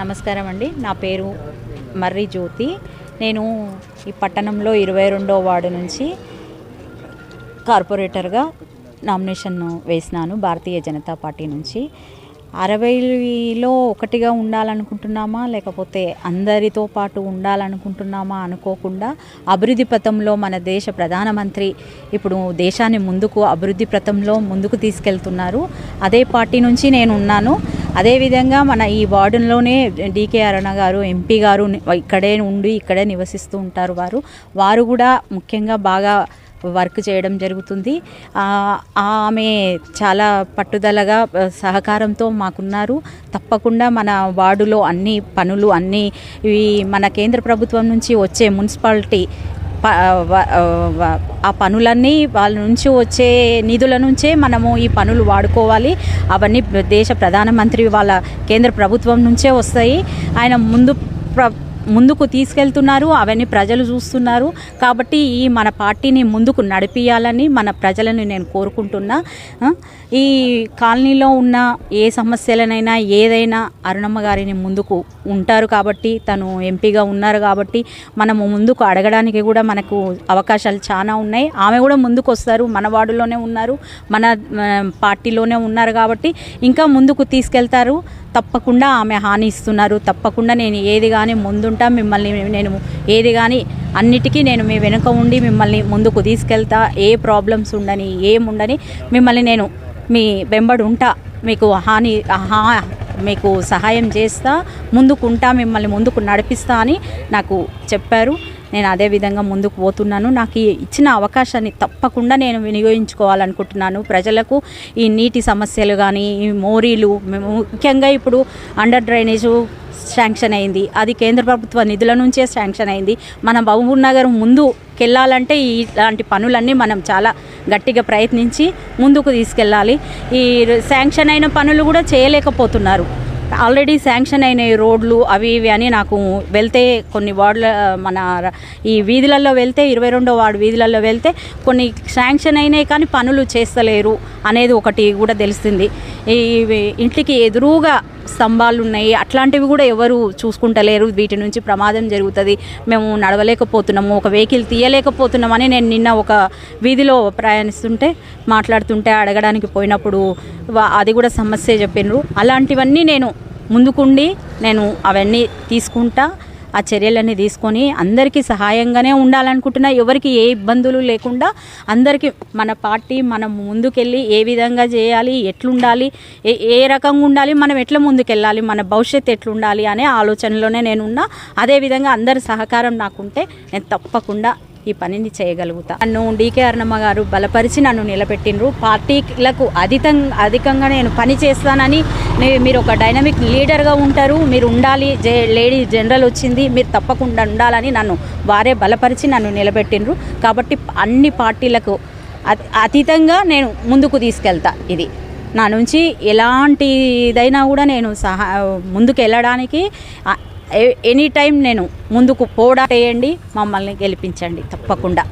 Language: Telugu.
నమస్కారం అండి. నా పేరు మర్రి జ్యోతి. నేను ఈ పట్టణంలో ఇరవై రెండో వార్డు నుంచి కార్పొరేటర్గా నామినేషన్ వేసినాను భారతీయ జనతా పార్టీ నుంచి. అరవైలో ఒకటిగా ఉండాలనుకుంటున్నామా లేకపోతే అందరితో పాటు ఉండాలనుకుంటున్నామా అనుకోకుండా అభివృద్ధి పథంలో మన దేశ ప్రధానమంత్రి ఇప్పుడు దేశాన్ని ముందుకు అభివృద్ధి పథంలో ముందుకు తీసుకెళ్తున్నారు. అదే పార్టీ నుంచి నేను ఉన్నాను. అదేవిధంగా మన ఈ వార్డులోనే డీకే అరుణ గారు ఎంపీ గారు ఇక్కడే ఉండి ఇక్కడే నివసిస్తూ ఉంటారు వారు. వారు కూడా ముఖ్యంగా బాగా వర్క్ చేయడం జరుగుతుంది. ఆమె చాలా పట్టుదలగా సహకారంతో మాకున్నారు. తప్పకుండా మన వార్డులో అన్ని పనులు అన్ని ఇవి మన కేంద్ర ప్రభుత్వం నుంచి వచ్చే మున్సిపాలిటీ ఆ పనులన్నీ వాళ్ళ నుంచి వచ్చే నిధుల నుంచే మనము ఈ పనులు వాడుకోవాలి. అవన్నీ దేశ ప్రధానమంత్రి వాళ్ళ కేంద్ర ప్రభుత్వం నుంచే వస్తాయి. ఆయన ముందు ప్ర ముందుకు తీసుకెళ్తున్నారు అవన్నీ ప్రజలు చూస్తున్నారు. కాబట్టి ఈ మన పార్టీని ముందుకు నడిపియాలని మన ప్రజలను నేను కోరుకుంటున్నా. ఈ కాలనీలో ఉన్న ఏ సమస్యలనైనా ఏదైనా అరుణమ్మ గారిని ముందుకు ఉంటారు కాబట్టి తను ఎంపీగా ఉన్నారు కాబట్టి మనము ముందుకు అడగడానికి కూడా మనకు అవకాశాలు చాలా ఉన్నాయి. ఆమె కూడా ముందుకు వస్తారు మన వార్డులోనే ఉన్నారు మన పార్టీలోనే ఉన్నారు కాబట్టి ఇంకా ముందుకు తీసుకెళ్తారు. తప్పకుండా ఆమె హాని ఇస్తున్నారు. తప్పకుండా నేను ఏది కానీ ముందుంటా మిమ్మల్ని నేను ఏది కానీ అన్నిటికీ నేను మీ వెనుక ఉండి మిమ్మల్ని ముందుకు తీసుకెళ్తా. ఏ ప్రాబ్లమ్స్ ఉండని ఏముండని మిమ్మల్ని నేను మీ వెంబడి ఉంటా మీకు హాని హా మీకు సహాయం చేస్తా ముందుకుంటా మిమ్మల్ని ముందుకు నడిపిస్తా అని నాకు చెప్పారు. నేను అదే విధంగా ముందుకు పోతున్నాను. నాకు ఇచ్చిన అవకాశాన్ని తప్పకుండా నేను వినియోగించుకోవాలనుకుంటున్నాను. ప్రజలకు ఈ నీటి సమస్యలు కానీ ఈ మోరీలు ముఖ్యంగా ఇప్పుడు అండర్ డ్రైనేజు శాంక్షన్ అయింది. అది కేంద్ర ప్రభుత్వ నిధుల నుంచే శాంక్షన్ అయింది. మన మహబూబ్ నగర్ ముందుకెళ్ళాలంటే ఇలాంటి పనులన్నీ మనం చాలా గట్టిగా ప్రయత్నించి ముందుకు తీసుకెళ్ళాలి. ఈ శాంక్షన్ అయిన పనులు కూడా చేయలేకపోతున్నారు. ఆల్రెడీ శాంక్షన్ అయిన రోడ్లు అవి ఇవి అని నాకు వెళ్తే కొన్ని వార్డుల మన ఈ వీధులలో వెళ్తే ఇరవై రెండో వార్డు వీధులలో వెళ్తే కొన్ని శాంక్షన్ అయినాయి కానీ పనులు చేస్తలేరు అనేది ఒకటి కూడా తెలిసింది ఈ ఇంటికి ఎదురుగా స్తంభాలు ఉన్నాయి. అట్లాంటివి కూడా ఎవరు చూసుకుంటలేరు. వీటి నుంచి ప్రమాదం జరుగుతుంది. మేము నడవలేకపోతున్నాము. ఒక వెహికల్ తీయలేకపోతున్నామని నేను నిన్న ఒక వీధిలో ప్రయాణిస్తుంటే మాట్లాడుతుంటే అడగడానికి పోయినప్పుడు వా- అది కూడా సమస్య చెప్పిండ్రు అలాంటివన్నీ నేను ముందుకుండి నేను అవన్నీ తీసుకుంటా ఆ చర్యలన్నీ తీసుకొని అందరికీ సహాయంగానే ఉండాలనుకుంటున్నా. ఎవరికి ఏ ఇబ్బందులు లేకుండా అందరికీ మన పార్టీ మనం ముందుకెళ్ళి ఏ విధంగా చేయాలి ఎట్లుండాలి ఏ ఏ రకంగా ఉండాలి మనం ఎట్లా ముందుకెళ్ళాలి మన భవిష్యత్తు ఎట్లుండాలి అనే ఆలోచనలోనే నేను ఉన్నా అదేవిధంగా అందరి సహకారం నాకుంటే నేను తప్పకుండా ఈ పనిని చేయగలుగుతా. నన్ను డీకే అర్ణమ్మ గారు బలపరిచి నన్ను నిలబెట్టిండ్రు. పార్టీలకు అధికం అధికంగా నేను పని చేస్తానని మీరు ఒక డైనమిక్ లీడర్గా ఉంటారు. మీరు ఉండాలి. జే లేడీ జనరల్ వచ్చింది. మీరు తప్పకుండా ఉండాలని నన్ను వారే బలపరిచి నన్ను నిలబెట్టిండ్రు. కాబట్టి అన్ని పార్టీలకు అతి- అతీతంగా నేను ముందుకు తీసుకెళ్తా ఇది. నా నుంచి ఎలాంటిదైనా కూడా నేను సహా ముందుకు వెళ్ళడానికి ఎనీ టైం నేను ముందుకు పోడా చేయండి మమ్మల్ని గెలిపించండి తప్పకుండా.